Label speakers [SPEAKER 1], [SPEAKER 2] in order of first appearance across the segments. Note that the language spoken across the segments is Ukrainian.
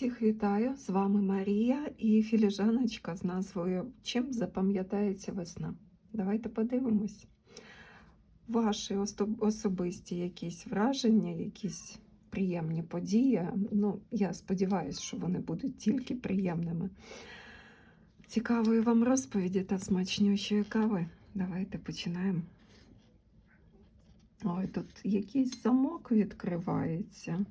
[SPEAKER 1] Всіх вітаю! З вами Марія і філіжаночка з назвою Чим запам'ятається весна. Давайте подивимось. Ваші особисті якісь враження, якісь приємні події. Ну, я сподіваюся, що вони будуть тільки приємними. Цікавої вам розповіді та смачнющої кави. Давайте починаємо. Ой, тут якийсь замок відкривається.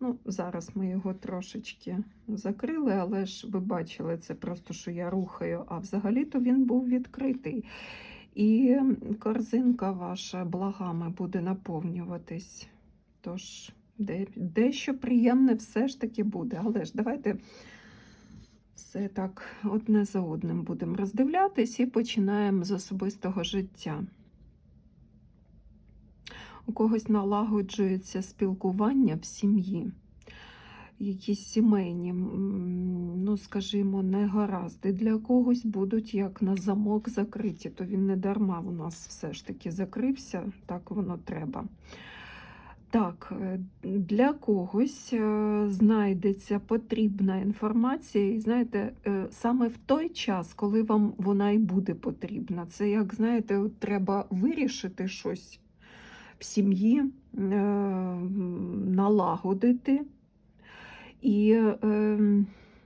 [SPEAKER 1] Ну, зараз ми його трошечки закрили, але ж ви бачили, це просто що я рухаю, а взагалі-то він був відкритий. І корзинка ваша благами буде наповнюватись. Тож, де, дещо приємне все ж таки буде. Але ж давайте все так одне за одним будемо роздивлятись і починаємо з особистого життя. У когось налагоджується спілкування в сім'ї, якісь сімейні, ну скажімо, негаразди. Для когось будуть як на замок закриті, то він не дарма у нас все ж таки закрився, так воно треба. Так, е, для когось е, знайдеться потрібна інформація, і знаєте, е, саме в той час, коли вам вона і буде потрібна. Це як знаєте, треба вирішити щось в сім'ї, е, налагодити. І е,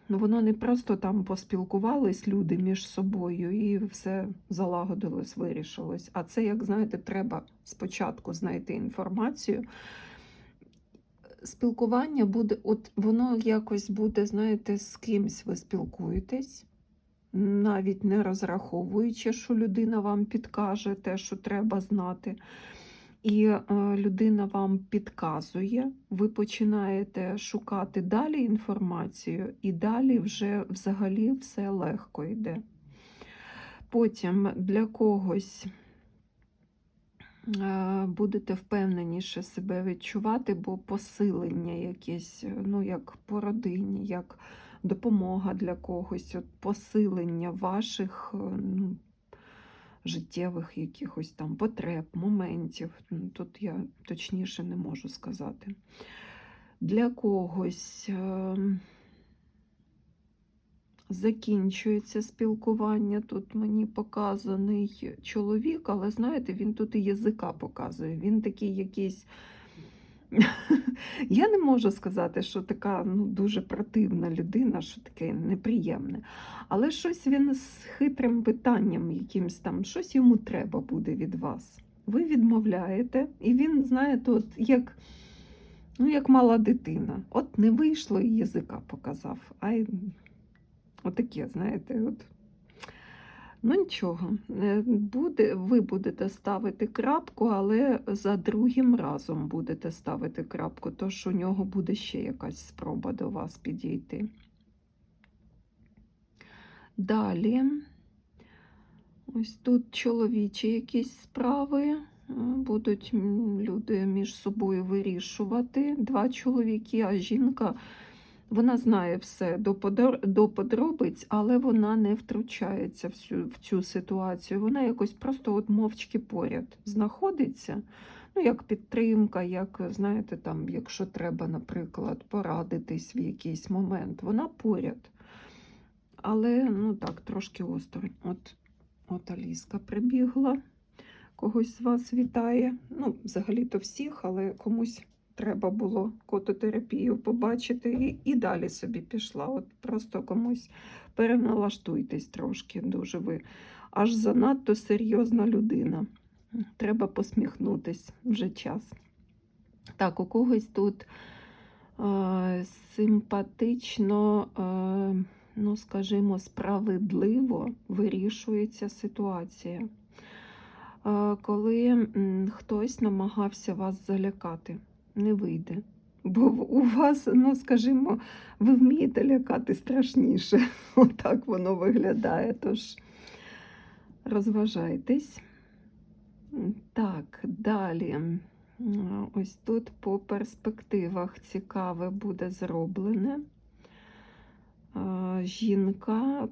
[SPEAKER 1] ну, воно не просто там поспілкувались люди між собою і все залагодилось, вирішилось. А це, як знаєте, треба спочатку знайти інформацію. Спілкування буде, от воно якось буде, знаєте, з кимсь ви спілкуєтесь, навіть не розраховуючи, що людина вам підкаже те, що треба знати. І е, людина вам підказує, ви починаєте шукати далі інформацію, і далі вже взагалі все легко йде. Потім для когось е, будете впевненіше себе відчувати, бо посилення якесь, ну як по родині, як допомога для когось, от посилення ваших. е, ну, життєвих якихось там потреб, моментів. Тут я точніше не можу сказати. Для когось е, закінчується спілкування. Тут мені показаний чоловік, але знаєте, він тут і язика показує. Він такий якийсь. Я не можу сказати, що така ну, дуже противна людина, що таке неприємне. Але щось він з хитрим питанням, якимсь там, щось йому треба буде від вас. Ви відмовляєте, і він, знаєте, от як, ну, як мала дитина. От не вийшло і язика показав. А й отаке, знаєте, от. Ну нічого, е, буде, ви будете ставити крапку, але за другим разом будете ставити крапку, тож у нього буде ще якась спроба до вас підійти. Далі, ось тут чоловічі якісь справи е, будуть люди між собою вирішувати. Два чоловіки, а жінка. Вона знає все до подробиць, але вона не втручається в цю, в цю ситуацію. Вона якось просто от мовчки поряд знаходиться. Ну, як підтримка, як, знаєте, там, якщо треба, наприклад, порадитись в якийсь момент, вона поряд. Але, ну так, трошки осторонь. От, от Аліска прибігла, когось з вас вітає. Ну, взагалі-то всіх, але комусь треба було кототерапію побачити і, і далі собі пішла. От просто комусь переналаштуйтесь трошки, дуже ви. Аж занадто серйозна людина. Треба посміхнутись вже час. Так, у когось тут е, симпатично, е, ну, скажімо, справедливо вирішується ситуація. Е, коли хтось намагався вас залякати не вийде. Бо у вас, ну скажімо, ви вмієте лякати страшніше. Отак воно виглядає. Тож розважайтесь. Так, далі. Ось тут по перспективах цікаве буде зроблене. Жінка,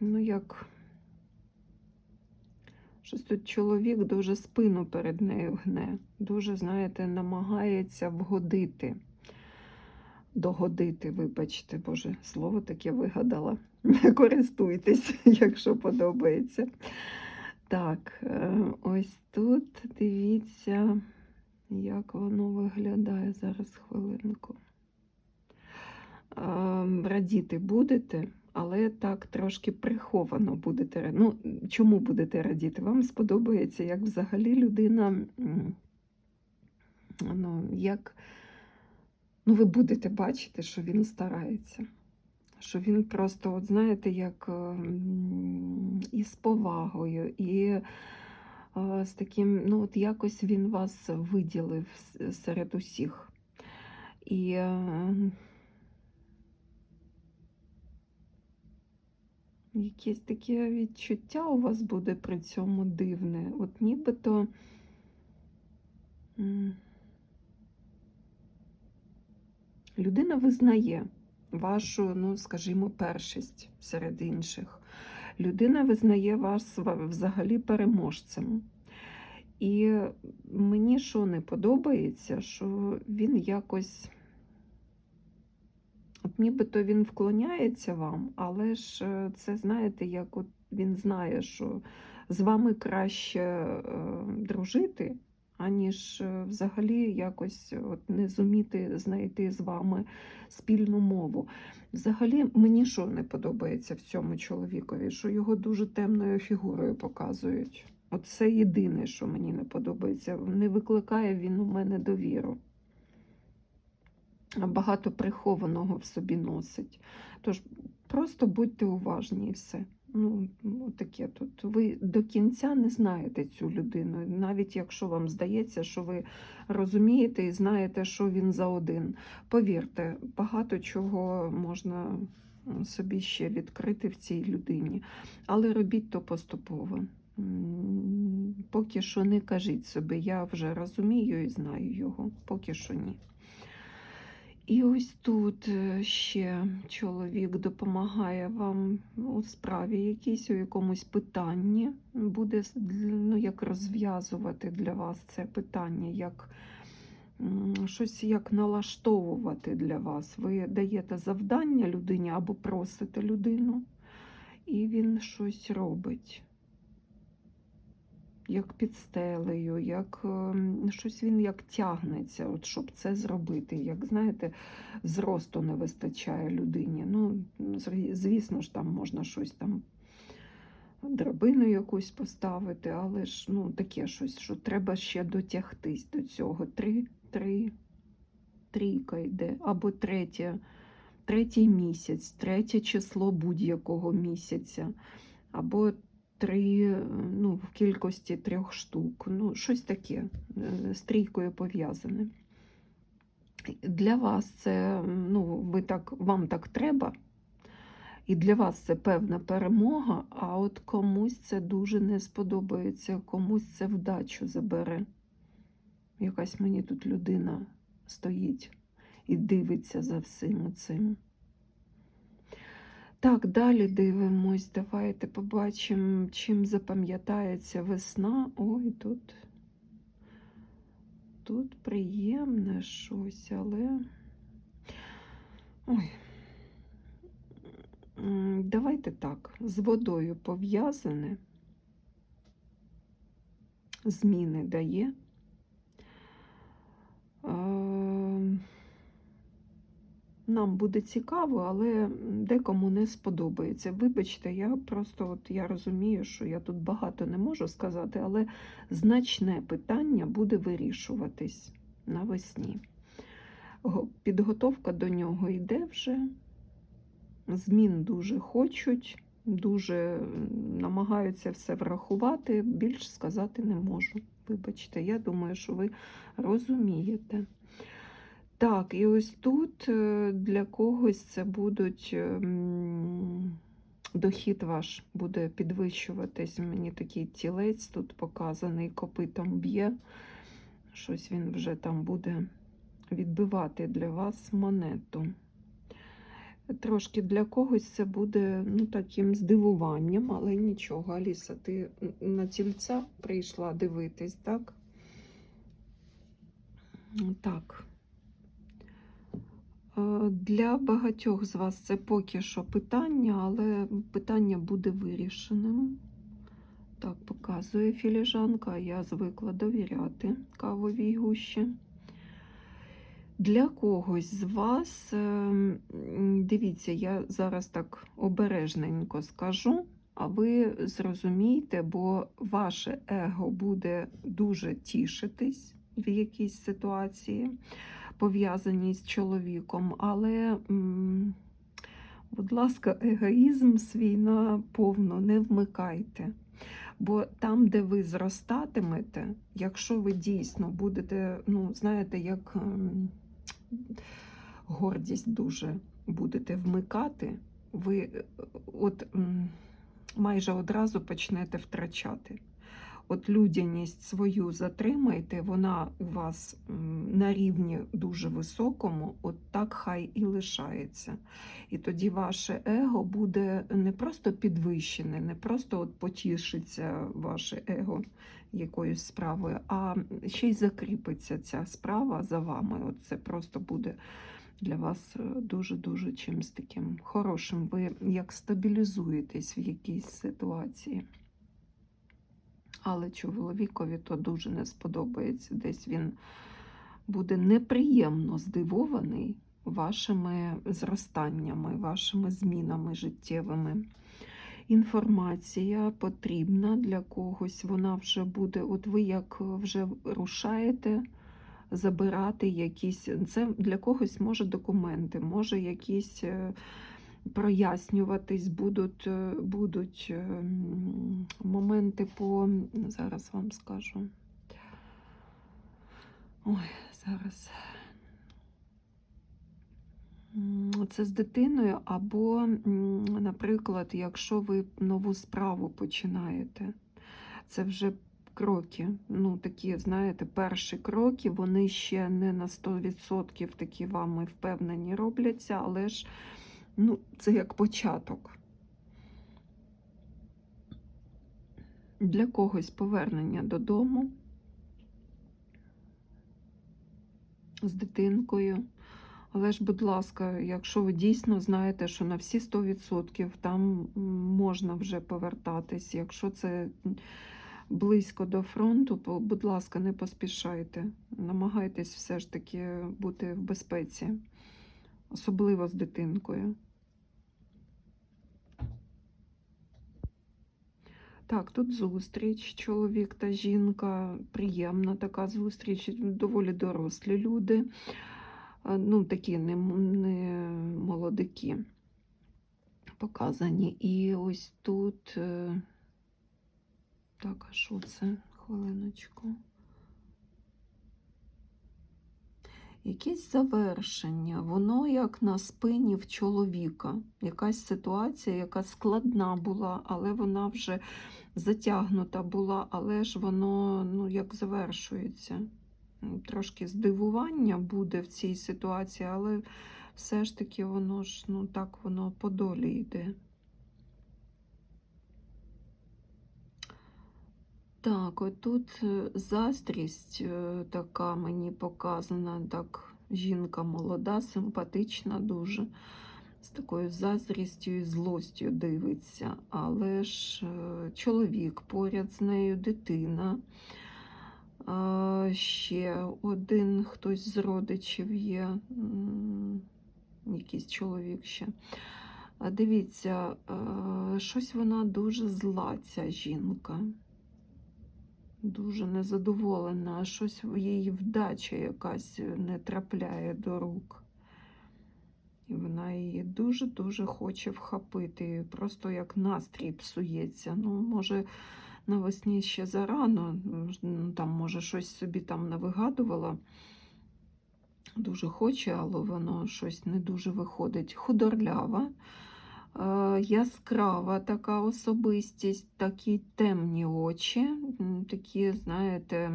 [SPEAKER 1] ну як Щось тут чоловік дуже спину перед нею гне, дуже, знаєте, намагається вгодити. догодити, вибачте, Боже, слово таке вигадала. Користуйтесь, якщо подобається. Так, е, ось тут дивіться, як воно виглядає зараз хвилинку. Е, Радіти будете, але так трошки приховано будете. Ну, чому будете радіти? Вам сподобається, як взагалі людина, ну, як ну, ви будете бачити, що він старається. Що він просто, от знаєте, як ем, і з повагою, і е, з таким, ну, от якось він вас виділив серед усіх. І якесь таке відчуття у вас буде при цьому дивне. От нібито. Людина визнає вашу, ну, скажімо, першість серед інших. Людина визнає вас взагалі переможцем. І мені що не подобається, що він якось, от нібито він вклоняється вам, але ж е, це, знаєте, як от він знає, що з вами краще е, дружити, аніж е, взагалі якось от не зуміти знайти з вами спільну мову. Взагалі, мені що не подобається в цьому чоловікові, що його дуже темною фігурою показують. От це єдине, що мені не подобається. Не викликає він у мене довіру. Багато прихованого в собі носить. Тож просто будьте уважні і все. Ну, таке тут. Ви до кінця не знаєте цю людину, навіть якщо вам здається, що ви розумієте і знаєте, що він за один. Повірте, багато чого можна собі ще відкрити в цій людині, але робіть то поступово. Поки що не кажіть собі, я вже розумію і знаю його, поки що ні. І ось тут е, ще чоловік допомагає вам у справі якійсь, у якомусь питанні. Буде ну, як розв'язувати для вас це питання, як щось як налаштовувати для вас. Ви даєте завдання людині або просите людину, і він щось робить. Як під стелею, як ем, щось він як тягнеться, от щоб це зробити. Як знаєте, зросту не вистачає людині. Ну, звісно ж, там можна щось там драбину якусь поставити, але ж ну, таке щось, що треба ще дотягтись до цього. Три, три, трійка йде, або третє, третій місяць, третє число будь-якого місяця, або три, ну, в кількості трьох штук. Ну, щось таке е, з трійкою пов'язане. Для вас це, ну, ви так, вам так треба, і для вас це певна перемога, а от комусь це дуже не сподобається, комусь це вдачу забере. Якась мені тут людина стоїть і дивиться за всім цим. Так, далі дивимось. Давайте побачимо, чим запам'ятається весна. Ой, тут, тут приємне щось, але. Ой. Давайте так, з водою пов'язане. Зміни дає. Нам буде цікаво, але декому не сподобається. Вибачте, я просто от я розумію, що я тут багато не можу сказати, але значне питання буде вирішуватись навесні. Підготовка до нього йде вже. Змін дуже хочуть, дуже намагаються все врахувати. Більш сказати не можу. Вибачте, я думаю, що ви розумієте. Так, і ось тут е, для когось це будуть ем, дохід ваш буде підвищуватись. Мені такий тілець тут показаний, копитом б'є. Щось він вже там буде відбивати для вас монету. Трошки для когось це буде ну, таким здивуванням, але нічого. Аліса, ти на тільця прийшла дивитись, так? Так. Е, Для багатьох з вас це поки що питання, але питання буде вирішеним. Так, показує філіжанка, я звикла довіряти кавовій гущі. Для когось з вас, е, дивіться, я зараз так обережненько скажу, а ви зрозумієте, бо ваше его буде дуже тішитись в якійсь ситуації, пов'язаній з чоловіком, але, будь ласка, егоїзм свій наповно не вмикайте. Бо там, де ви зростатимете, якщо ви дійсно будете, ну, знаєте, як ем, гордість дуже будете вмикати, ви е, от майже одразу почнете втрачати. От людяність свою затримайте, вона у вас на рівні дуже високому, от так хай і лишається. І тоді ваше его буде не просто підвищене, не просто от потішиться ваше его якоюсь справою, а ще й закріпиться ця справа за вами. От це просто буде для вас е, дуже-дуже чимось таким хорошим. Ви як стабілізуєтесь в якійсь ситуації. Але чоловікові то дуже не сподобається. Десь він буде неприємно здивований вашими зростаннями, вашими змінами життєвими. Інформація потрібна для когось, вона вже буде, от ви як вже рушаєте забирати якісь, це для когось може документи, може якісь е, прояснюватись, будуть, е, будуть е, моменти по, зараз вам скажу. Ой, зараз. Це з дитиною, або, наприклад, якщо ви нову справу починаєте, це вже кроки. Ну, такі, знаєте, перші кроки, вони ще не на 100% такі вами впевнені робляться, але ж ну, це як початок. Для когось повернення додому з дитинкою. Але ж, будь ласка, якщо ви дійсно знаєте, що на всі 100% там можна вже повертатись, якщо це близько до фронту, будь ласка, не поспішайте. Намагайтесь все ж таки бути в безпеці, особливо з дитинкою. Так, тут зустріч, чоловік та жінка, приємна така зустріч, доволі дорослі люди, ну такі не, не молодики показані. І ось тут, е, так, а що це? Хвилиночку. Якесь завершення, воно як на спині в чоловіка. Якась ситуація, яка складна була, але вона вже затягнута була, але ж воно ну, як завершується. Трошки здивування буде в цій ситуації, але все ж таки воно ж ну, так воно по долі йде. Так, отут е, заздрість е, така мені показана, так, жінка молода, симпатична дуже, з такою заздрістю і злостю дивиться, але ж е, чоловік поряд з нею, дитина. Ще один хтось з родичів є, якийсь чоловік ще. Дивіться, щось вона дуже зла, ця жінка. Дуже незадоволена, щось її вдача якась не трапляє до рук. І вона її дуже-дуже хоче вхопити. Просто як настрій псується. Ну, може, навесні ще зарано, ну, там, може, щось собі там навигадувала. Дуже хоче, але воно щось не дуже виходить. Худорлява, е, яскрава така особистість, такі темні очі, такі, знаєте,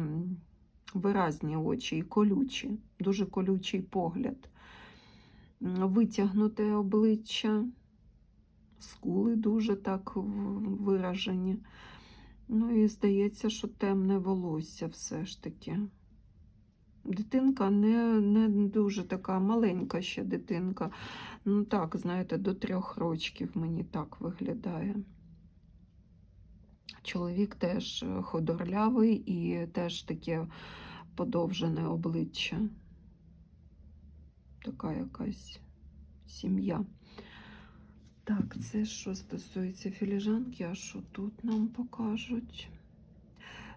[SPEAKER 1] виразні очі і колючі, дуже колючий погляд. Витягнуте обличчя, скули дуже так виражені. Ну і здається, що темне волосся все ж таки. Дитинка не, не дуже така маленька ще дитинка. Ну так, знаєте, до трьох рочків мені так виглядає. Чоловік теж е, худорлявий і теж таке подовжене обличчя. Така якась сім'я. Так, це що стосується філіжанки, а що тут нам покажуть?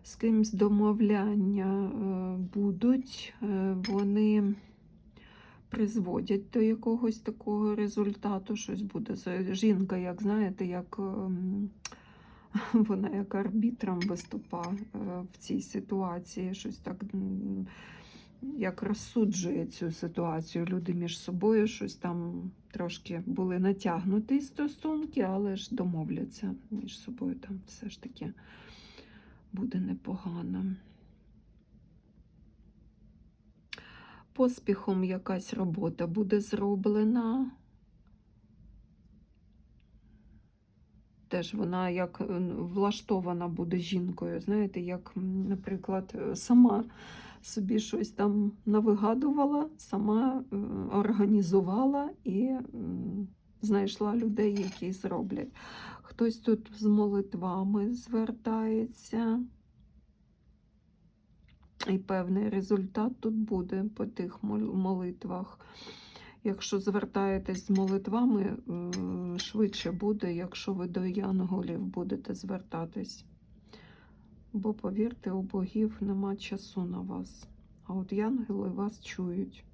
[SPEAKER 1] З кимсь домовляння е, будуть, е, вони призводять до якогось такого результату, щось буде. Жінка, як знаєте, як ем, вона як арбітром виступає е, в цій ситуації, щось так як розсуджує цю ситуацію. Люди між собою щось там трошки були натягнуті стосунки, але ж домовляться між собою. Там все ж таки буде непогано. Поспіхом якась робота буде зроблена. Теж вона як е, влаштована буде жінкою, знаєте, як, наприклад, е, сама собі щось там навигадувала, сама е, організувала і знайшла людей, які зроблять. Хтось тут з молитвами звертається. І певний результат тут буде по тих молитвах. Якщо звертаєтесь з молитвами, швидше буде, якщо ви до янголів будете звертатись. Бо, повірте, у богів нема часу на вас. А от янголи вас чують.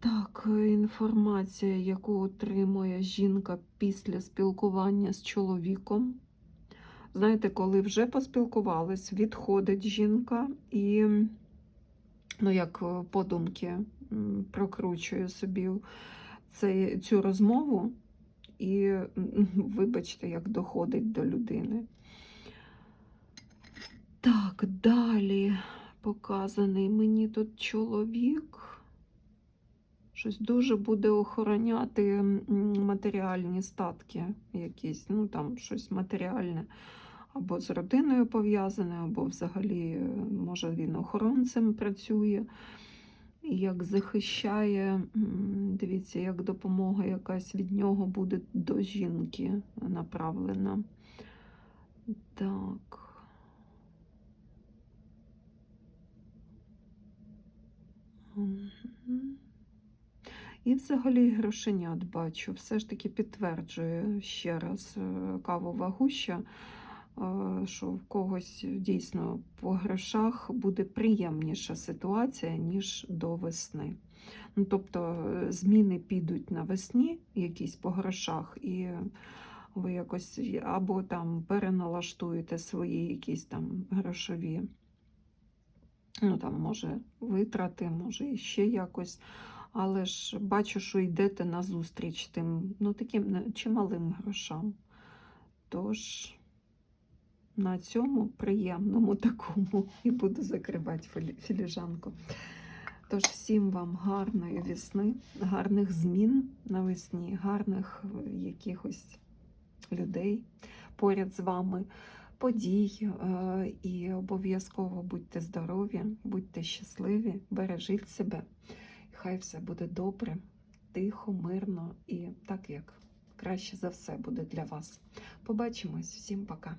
[SPEAKER 1] Так, е, інформація, яку отримує жінка після спілкування з чоловіком. Знаєте, коли вже поспілкувались, відходить жінка і, ну, як е, подумки, прокручує собі цей, цю розмову, і, вибачте, як доходить до людини. Так, далі показаний мені тут чоловік. Щось дуже буде охороняти матеріальні статки якісь, ну там щось матеріальне, або з родиною пов'язане, або взагалі, е, може, він охоронцем працює. Як захищає, дивіться, як допомога якась від нього буде до жінки направлена. Так. Мгм. І взагалі грошенят бачу, все ж таки підтверджує ще раз е, кавова гуща, е, що в когось дійсно по грошах буде приємніша ситуація, ніж до весни. Ну, тобто е, зміни підуть навесні, якісь по грошах, і ви якось або там переналаштуєте свої якісь там грошові, ну там, може, витрати, може, іще якось але ж бачу, що йдете назустріч тим ну, таким чималим грошам. Тож на цьому приємному такому і буду закривати філіжанку. Тож всім вам гарної весни, гарних змін навесні, гарних е, якихось людей поряд з вами, подій. е, І обов'язково будьте здорові, будьте щасливі, бережіть себе. Хай все буде добре, тихо, мирно і так, як краще за все буде для вас. Побачимось, всім пока.